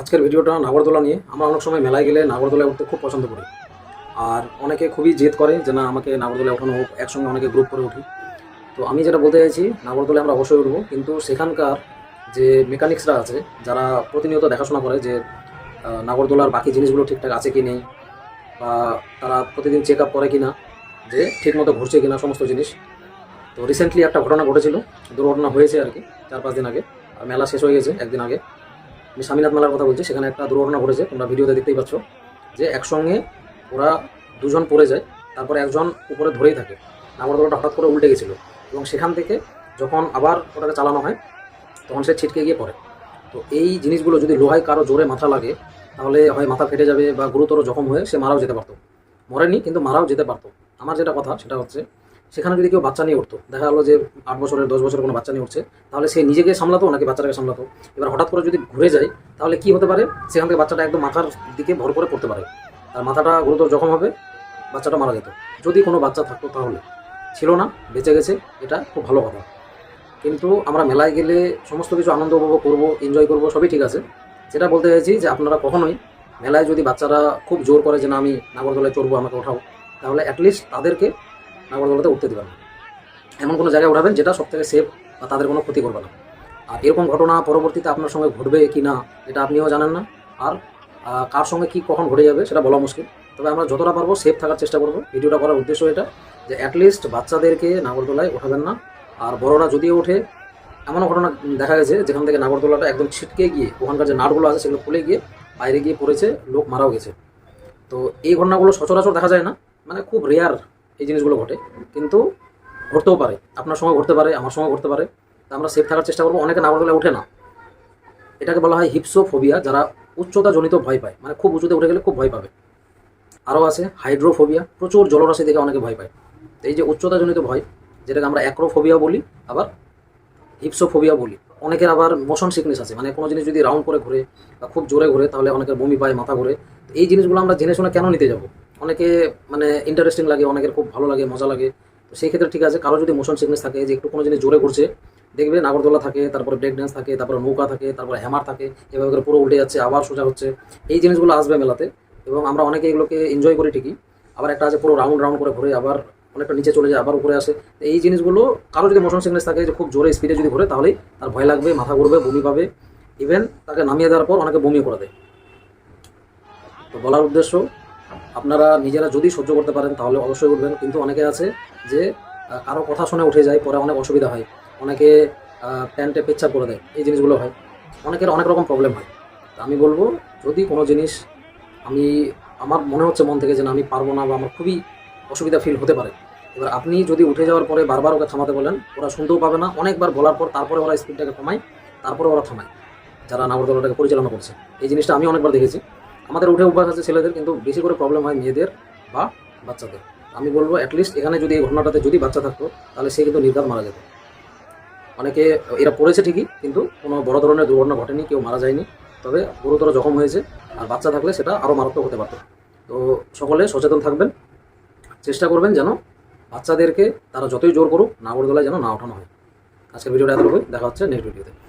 আজকের ভিডিওটা নাগরদোলা নিয়ে। আমরা অনেক সময় মেলায় গেলে নাগরদোলায় উঠতে খুব পছন্দ করি। আর অনেকে খুবই জেদ করে যে না, আমাকে নাগরদোলায় ওঠানো হোক, একসঙ্গে অনেকে গ্রুপ করে উঠি। তো আমি যেটা বলতে চাইছি, নাগরদোলায় আমরা অবশ্যই উঠবো। কিন্তু সেখানকার যে মেকানিক্সরা আছে, যারা প্রতিনিয়ত দেখাশোনা করে যে নাগরদোলার বাকি জিনিসগুলো ঠিকঠাক আছে কি নেই, বা তারা প্রতিদিন চেক আপ করে কি না যে ঠিকমতো ঘুরছে কি না সমস্ত জিনিস। তো রিসেন্টলি একটা ঘটনা ঘটেছিল। দুর্ঘটনা হয়েছে আর কি, চার পাঁচ দিন আগে। আর মেলা শেষ হয়ে গেছে একদিন আগে। আমি স্বামীনাথ মেলার কথা বলছি, সেখানে একটা দুর্ঘটনা ঘটেছে, তোমরা ভিডিওতে দেখতেই পাচ্ছ, যে একসঙ্গে ওরা দুজন পড়ে যায়, তারপরে একজন উপরে ধরেই থাকে, নাগরদোলাটা হঠাৎ করে উল্টে গেছিল এবং সেখান থেকে যখন আবার ওটাকে চালানো হয়, তখন সে ছিটকে গিয়ে পড়ে। তো এই জিনিসগুলো যদি লোহায় কারও জোরে মাথা লাগে, তাহলে হয় মাথা ফেটে যাবে বা গুরুতর জখম হয়ে সে মারাও যেতে পারতো। মরেনি, কিন্তু মারাও যেতে পারতো। আমার যেটা কথা, সেটা হচ্ছে সেখানে যদি কেউ বাচ্চা নিয়ে উঠতো, দেখা গেলো যে আট বছরের, দশ বছরের কোনো বাচ্চা নিয়ে উঠছে, তাহলে সে নিজেকে সামলাতো নাকি বাচ্চাটাকে সামলাতো? এবার হঠাৎ করে যদি ঘুরে যায়, তাহলে কি হতে পারে? সেখান থেকে বাচ্চাটা একদম মাথার দিকে ভর করে পড়তে পারে। তার মাথাটা গুরুতর জখম হবে, বাচ্চাটা মারা যেত। যদি কোনো বাচ্চা থাকতো তাহলে। ছিল না, বেঁচে গেছে, এটা খুব ভালো কথা। কিন্তু আমরা মেলায় গেলে সমস্ত কিছু আনন্দ উপভোগ করব এনজয় করব, সবই ঠিক আছে। যেটা বলতে চাইছি যে আপনারা কখনোই মেলায় যদি বাচ্চারা খুব জোর করে যে না, আমি নাগরদোলায় চড়বো, আমাকে ওঠাও, তাহলে অ্যাটলিস্ট তাদেরকে নাগরদোলাতে উঠতে দেবেন না। এমন কোনো জায়গায় উঠাবেন যেটা সব থেকে সেফ বা তাদের কোনো ক্ষতি করবে না। আর এরকম ঘটনা পরবর্তীতে আপনার সঙ্গে ঘটবে কি না, এটা আপনিও জানেন না। আর কার সঙ্গে কি কখন ঘটে যাবে সেটা বলা মুশকিল। তবে আমরা যতটা পারব সেফ থাকার চেষ্টা করব। ভিডিওটা করার উদ্দেশ্য এটা যে অ্যাটলিস্ট বাচ্চাদেরকে নাগরদোলায় ওঠাবেন না। আর বড়রা যদিও ওঠে, এমনও ঘটনা দেখা গেছে যেখান থেকে নাগরদোলাটা একদম ছিটকে গিয়ে, ওখানকার যে নাটগুলো আছে সেগুলো খুলে গিয়ে বাইরে গিয়ে পড়েছে, লোক মারাও গেছে। তো এই ঘটনাগুলো সচরাচর দেখা যায় না। মানে খুব রেয়ার এই জিনিসগুলো ঘটে। কিন্তু ঘটতেও পারে। আপনার সঙ্গে ঘটতে পারে, আমার সঙ্গে ঘটতে পারে। তা আমরা সেফ থাকার চেষ্টা করব, অনেকে নাগরদোলায় ওঠে না। এটাকে বলা হয় হিপসোফোবিয়া, যারা উচ্চতা জনিত ভয় পায়। মানে খুব উঁচুতে উঠে গেলে খুব ভয় পাবে। আরও আছে, হাইড্রোফোবিয়া, প্রচুর জলরাশি দেখে অনেকে ভয় পায়। এই যে উচ্চতা জনিত ভয়, যেটাকে আমরা অ্যাক্রোফোবিয়া বলি, আবার হিপসোফোবিয়া বলি। অনেকের আবার মোশন সিকনেস আছে। মানে কোনো জিনিস যদি রাউন্ড করে ঘুরে বা খুব জোরে ঘুরে, তাহলে অনেকের বমি পায়, মাথা ঘুরে। এই জিনিসগুলো আমরা জেনে শুনে কেন নিতে যাব? অনেকে মানে ইন্টারেস্টিং লাগে, অনেকের খুব ভালো লাগে, মজা লাগে। তো সেই ক্ষেত্রে ঠিক আছে, কারও যদি মোশন সিকনেস থাকে, যে একটু কোনো জিনিস জোরে করছে দেখবে নাগরদোলা থাকে, তারপরে ব্রেক ড্যান্স থাকে, তারপরে নৌকা থাকে, তারপরে হ্যামার থাকে, এভাবে করে পুরো উল্টে যাচ্ছে, আবার সোজা হচ্ছে। এই জিনিসগুলো আসবে মেলাতে এবং আমরা অনেকে এগুলোকে এনজয় করি ঠিকই। আবার একটা আছে পুরো রাউন্ড রাউন্ড করে ঘুরে, আবার অনেকটা নিচে চলে যায়, আবার উপরে আসে। এই জিনিসগুলো কারও যদি মোশন সিকনেস থাকে, যে খুব জোরে স্পিডে যদি ঘুরে তাহলেই তার ভয় লাগবে, মাথা ঘুরবে, বমি পাবে। ইভেন তাকে নামিয়ে দেওয়ার পর অনেকে বমি করে দেয়। তো বলার উদ্দেশ্য আপনারা নিজেরা যদি সহ্য করতে পারেন, তাহলে অবশ্যই উঠবেন। কিন্তু অনেকে আছে যে কারও কথা শুনে উঠে যায়, পরে অনেক অসুবিধা হয়। অনেকে প্যান্টে পেচ্ছাপ করে দেয়। এই জিনিসগুলো হয়। অনেকের অনেক রকম প্রবলেম হয়। তো আমি বলব, যদি কোনো জিনিস আমি, আমার মনে হচ্ছে মন থেকে যে না, আমি পারব না বা আমার খুবই অসুবিধা ফিল হতে পারে। এবার আপনি যদি উঠে যাওয়ার পরে বারবার ওকে থামাতে বলেন, ওরা শুনতেও পাবে না। অনেকবার বলার পর তারপরে ওরা স্পিডটাকে কমায় তারপরে ওরা থামায়। যারা নাগরদোলাটাকে পরিচালনা করছে। এই জিনিসটা আমি অনেকবার দেখেছি। আমাদের উঠে অভ্যাস আছে ছেলেদের, কিন্তু বেশি করে প্রবলেম হয় মেয়েদের বা বাচ্চাদের। আমি বলব অ্যাটলিস্ট এখানে যদি এই ঘটনাটাতে যদি বাচ্চা থাকতো, তাহলে সে কিন্তু নির্ঘাত মারা যেত। অনেকে এরা পড়েছে ঠিকই, কিন্তু কোনো বড় ধরনের দুর্ঘটনা ঘটেনি, কেউ মারা যায়নি। তবে গুরুতর জখম হয়েছে, আর বাচ্চা থাকলে সেটা আরও মারাত্মক হতে পারত। তো সকলে সচেতন থাকবেন, চেষ্টা করবেন যেন বাচ্চাদেরকে তারা যতই জোর করুক, নাগরদোলায় যেন না ওঠানো হয়। আজকের ভিডিওটা এতটুকুই, দেখা হচ্ছে নেক্সট ভিডিওতে